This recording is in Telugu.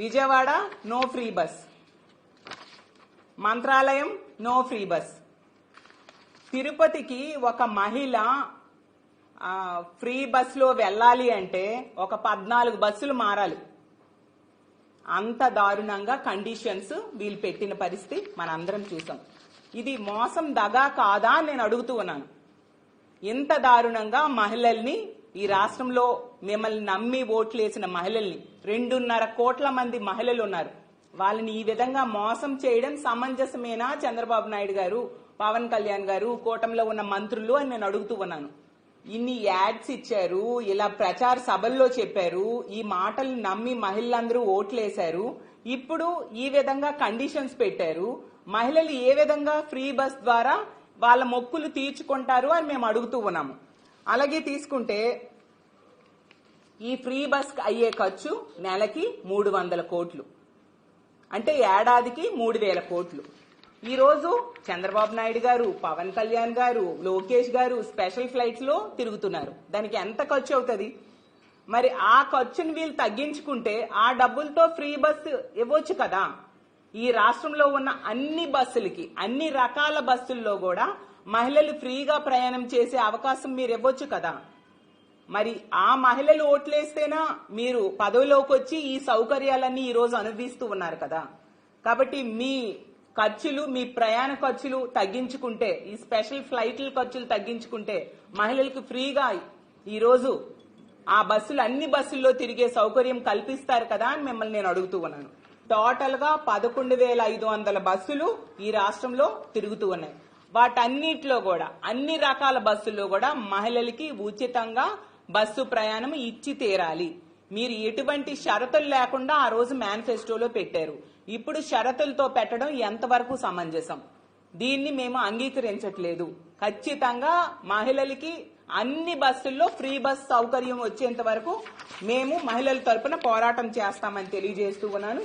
Vijayawada no free bus Mantralayam no free bus తిరుపతికి ఒక మహిళ ఫ్రీ బస్సులో వెళ్ళాలి అంటే ఒక పద్నాలుగు బస్సులు మారాలి. అంత దారుణంగా కండిషన్స్ వీళ్ళు పెట్టిన పరిస్థితి మనందరం చూసాం. ఇది మోసం దగా కాదా అని నేను అడుగుతూ ఉన్నాను. ఇంత దారుణంగా మహిళల్ని ఈ రాష్ట్రంలో మిమ్మల్ని నమ్మి ఓట్లేసిన మహిళల్ని రెండున్నర కోట్ల మంది మహిళలు ఉన్నారు. వాళ్ళని ఈ విధంగా మోసం చేయడం సమంజసమేనా చంద్రబాబు నాయుడు గారు పవన్ కళ్యాణ్ గారు కూటమిలో ఉన్న మంత్రులు అని నేను అడుగుతూ ఉన్నాను. ఇన్ని యాడ్స్ ఇచ్చారు ఇలా ప్రచార సభల్లో చెప్పారు ఈ మాటలు నమ్మి మహిళలందరూ ఓట్లేశారు. ఇప్పుడు ఈ విధంగా కండిషన్స్ పెట్టారు. మహిళలు ఏ విధంగా ఫ్రీ బస్ ద్వారా వాళ్ళ మొక్కులు తీర్చుకుంటారు అని మేము అడుగుతూ ఉన్నాము. అలాగే తీసుకుంటే ఈ ఫ్రీ బస్ అయ్యే ఖర్చు నెలకి మూడు వందల కోట్లు. అంటే ఏడాదికి మూడు వేల కోట్లు. ఈరోజు చంద్రబాబు నాయుడు గారు పవన్ కళ్యాణ్ గారు లోకేష్ గారు స్పెషల్ ఫ్లైట్స్లో తిరుగుతున్నారు. దానికి ఎంత ఖర్చు అవుతుంది? మరి ఆ ఖర్చుని వీళ్ళు తగ్గించుకుంటే ఆ డబ్బులతో ఫ్రీ బస్సు ఇవ్వచ్చు కదా. ఈ రాష్ట్రంలో ఉన్న అన్ని బస్సులకి అన్ని రకాల బస్సుల్లో కూడా మహిళలు ఫ్రీగా ప్రయాణం చేసే అవకాశం మీరు ఇవ్వచ్చు కదా? మరి ఆ మహిళలు ఓట్లేస్తేనా మీరు పదవిలోకి వచ్చి ఈ సౌకర్యాలన్నీ ఈరోజు అనుభవిస్తూ ఉన్నారు కదా? కాబట్టి మీ ఖర్చులు మీ ప్రయాణ ఖర్చులు తగ్గించుకుంటే ఈ స్పెషల్ ఫ్లైట్ల ఖర్చులు తగ్గించుకుంటే మహిళలకు ఫ్రీగా ఈరోజు ఆ బస్సులు అన్ని బస్సుల్లో తిరిగే సౌకర్యం కల్పిస్తారు కదా అని మిమ్మల్ని నేను అడుగుతూ ఉన్నాను. టోటల్గా పదకొండు వేల ఐదు వందల బస్సులు ఈ రాష్ట్రంలో తిరుగుతూ ఉన్నాయి. వాటన్నిటిలో కూడా అన్ని రకాల బస్సుల్లో కూడా మహిళలకి ఉచితంగా బస్సు ప్రయాణం ఇచ్చి తీరాలి. మీరు ఎటువంటి షరతులు లేకుండా ఆ రోజు మేనిఫెస్టోలో పెట్టారు. ఇప్పుడు షరతులతో పెట్టడం ఎంతవరకు సమంజసం? దీన్ని మేము అంగీకరించట్లేదు. ఖచ్చితంగా మహిళలకి అన్ని బస్సుల్లో ఫ్రీ బస్ సౌకర్యం వచ్చేంత వరకు మేము మహిళల తరపున పోరాటం చేస్తామని తెలియజేస్తూ ఉన్నాను.